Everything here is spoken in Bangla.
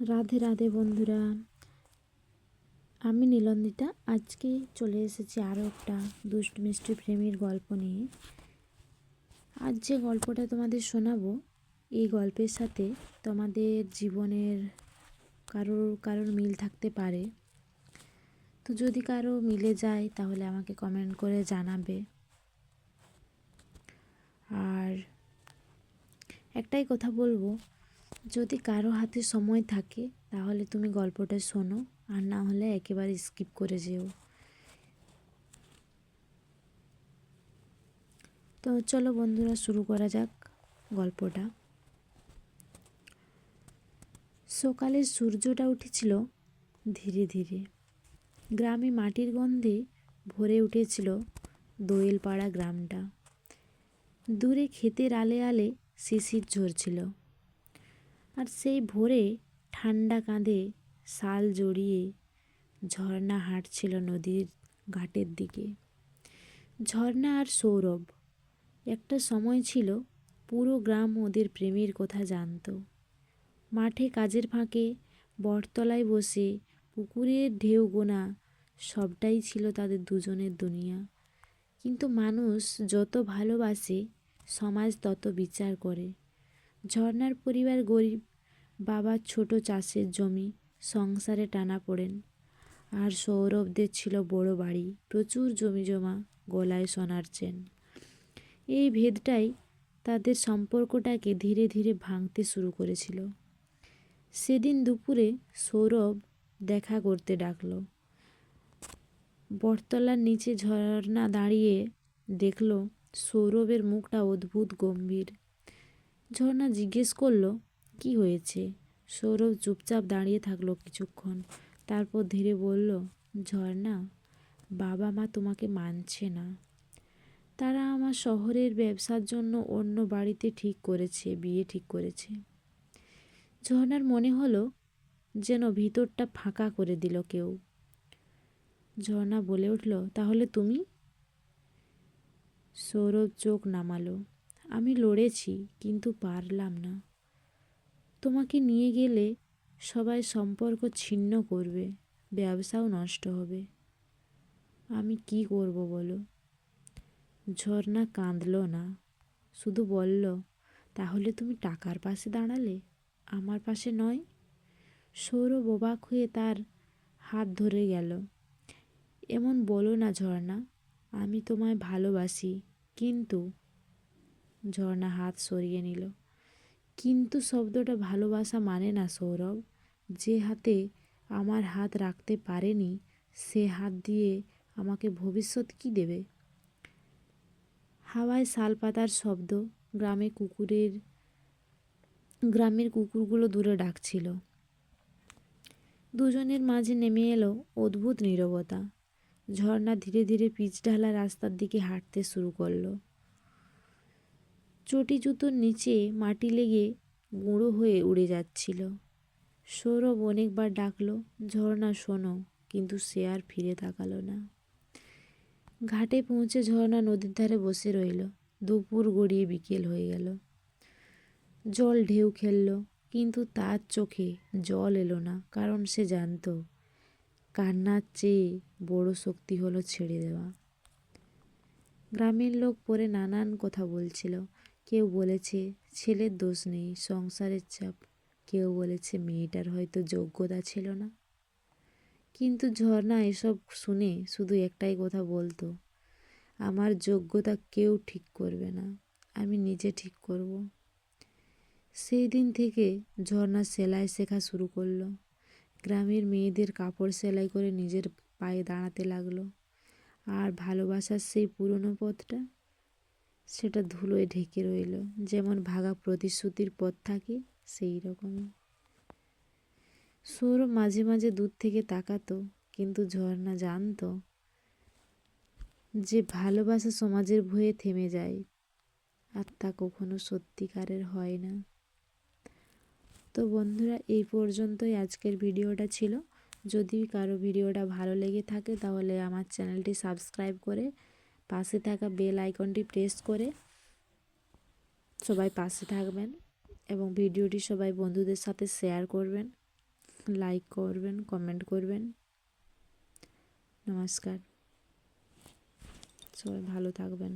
রাধে রাধে বন্ধুরা। আমি নীলন্দিতা, আজকে চলে এসেছি আরও একটা দুষ্ট মিষ্টি প্রেমীর গল্প নিয়ে। আজ যে গল্পটা তোমাদের শোনাবো, এই গল্পের সাথে তোমাদের জীবনের কারোর কারোর মিল থাকতে পারে। তো যদি কারও মিলে যায়, তাহলে আমাকে কমেন্ট করে জানাবে। আর একটাই কথা বলব যদি কারও হাতে সময় থাকে, তাহলে তুমি গল্পটা শোনো, আর না হলে একেবারে স্কিপ করে যেও। তো চলো বন্ধুরা, শুরু করা যাক গল্পটা। সকালে সূর্যটা উঠেছিল ধীরে ধীরে। গ্রামে মাটির গন্ধে ভরে উঠেছিল দোয়েলপাড়া গ্রামটা। দূরে ক্ষেতের আলে আলে শিশির ঝরছিল। আর সেই ভোরে ঠান্ডা কাঁধে শাল জড়িয়ে ঝর্ণা হাঁটছিল নদীর ঘাটের দিকে। ঝর্ণা আর সৌরভ, একটা সময় ছিল পুরো গ্রাম ওদের প্রেমের কথা জানতো। মাঠে কাজের ফাঁকে বটতলায় বসে পুকুরের ঢেউ গোনা সবটাই ছিল তাদের দুজনের দুনিয়া। কিন্তু মানুষ যত ভালোবাসে, সমাজ তত বিচার করে। ঝর্নার পরিবার গরিব বাবার ছোট চাষের জমি, সংসারে টানা পড়েন। আর সৌরভদের ছিল বড় বাড়ি, প্রচুর জমি জমা, গলায় সোনার চেন। এই ভেদটাই তাদের সম্পর্কটাকে ধীরে ধীরে ভাঙতে শুরু করেছিল। সেদিন দুপুরে সৌরভ দেখা করতে ডাকল। বটতলার নিচে ঝর্ণা দাঁড়িয়ে দেখল সৌরভের মুখটা অদ্ভুত গম্ভীর। ঝর্ণা জিজ্ঞেস করল, কি হয়েছে? সৌরভ চুপচাপ দাঁড়িয়ে থাকল কিছুক্ষণ। তারপর ধীরে বলল, ঝর্ণা, বাবা মা তোমাকে মানছে না। তারা আমার শহরের ব্যবসার জন্য অন্য বাড়িতে ঠিক করেছে, বিয়ে ঠিক করেছে। ঝর্ণার মনে হলো যেন ভিতরটা ফাঁকা করে দিল কেউ। ঝর্ণা বলে উঠল, তাহলে তুমি? সৌরভ চোখ নামালো। আমি লড়েছি, কিন্তু পারলাম না। তোমাকে নিয়ে গেলে সবাই সম্পর্ক ছিন্ন করবে, ব্যবসাও নষ্ট হবে। আমি কি করব বলো? ঝর্ণা কাঁদলো না। শুধু বলল, তাহলে তুমি টাকার পাশে দাঁড়ালে, আমার পাশে নয়? সৌরভ অবাক হয়ে তার হাত ধরে গেল। এমন বলো না ঝর্ণা, আমি তোমায় ভালোবাসি, কিন্তু ঝর্ণা হাত সরিয়ে নিল। কিন্তু শব্দটা ভালোবাসা মানে না, সৌরভ। যে হাতে আমার হাত রাখতে পারেনি, সে হাত দিয়ে আমাকে ভবিষ্যৎ কি দেবে? হাওয়ায় শাল পাতার শব্দ গ্রামে কুকুরের, গ্রামের কুকুরগুলো দূরে ডাকছিল। দুজনের মাঝে নেমে এলো অদ্ভুত নীরবতা। ঝর্ণা ধীরে ধীরে পিচ ঢালা রাস্তার দিকে হাঁটতে শুরু করল। চটি নিচে মাটি লেগে গুঁড়ো হয়ে উড়ে যাচ্ছিল। সৌরভ অনেকবার ডাকলো, ঝর্ণা শোনো। কিন্তু সে আর ফিরে তাকালো না। ঘাটে পৌঁছে ঝর্ণা নদীর ধারে বসে রইল। দুপুর গড়িয়ে বিকেল হয়ে গেল। জল ঢেউ খেলল, কিন্তু তার চোখে জল এলো না, কারণ সে জানতো কান্নার চেয়ে বড় শক্তি হলো ছেড়ে দেওয়া। গ্রামের লোক পরে নানান কথা বলছিল। কেউ বলেছে, ছেলের দোষ নেই, সংসারের চাপ। কেউ বলেছে, মেয়েটার হয়তো যোগ্যতা ছিল না। কিন্তু ঝর্ণা এসব শুনে শুধু একটাই কথা বলতো, আমার যোগ্যতা কেউ ঠিক করবে না, আমি নিজে ঠিক করব। সেই দিন থেকে ঝর্ণা সেলাই শেখা শুরু করল। গ্রামের মেয়েদের কাপড় সেলাই করে নিজের পায়ে দাঁড়াতে লাগল। আর ভালোবাসার সেই পুরনো পথটা সেটা ধুলোয় ঢেকে রইল। যেমন ভাগা প্রতিশ্রুতির পথ থাকে, সেই রকমই। সৌরভ মাঝে মাঝে দূর থেকে তাকাতো, কিন্তু ঝর্ণা জানতো যে ভালোবাসা সমাজের ভয়ে থেমে যায়, আর তা কখনো সত্যিকারের হয় না। তো বন্ধুরা, এই পর্যন্তই আজকের ভিডিওটা ছিল। যদি কারও ভিডিওটা ভালো লেগে থাকে, তাহলে আমার চ্যানেলটি সাবস্ক্রাইব করে পাশে থাকা বেল আইকনটি প্রেস করে সবাই পাশে থাকবেন এবং ভিডিওটি সবাই বন্ধুদের সাথে শেয়ার করবেন লাইক করবেন কমেন্ট করবেন। নমস্কার। সবাই ভালো থাকবেন।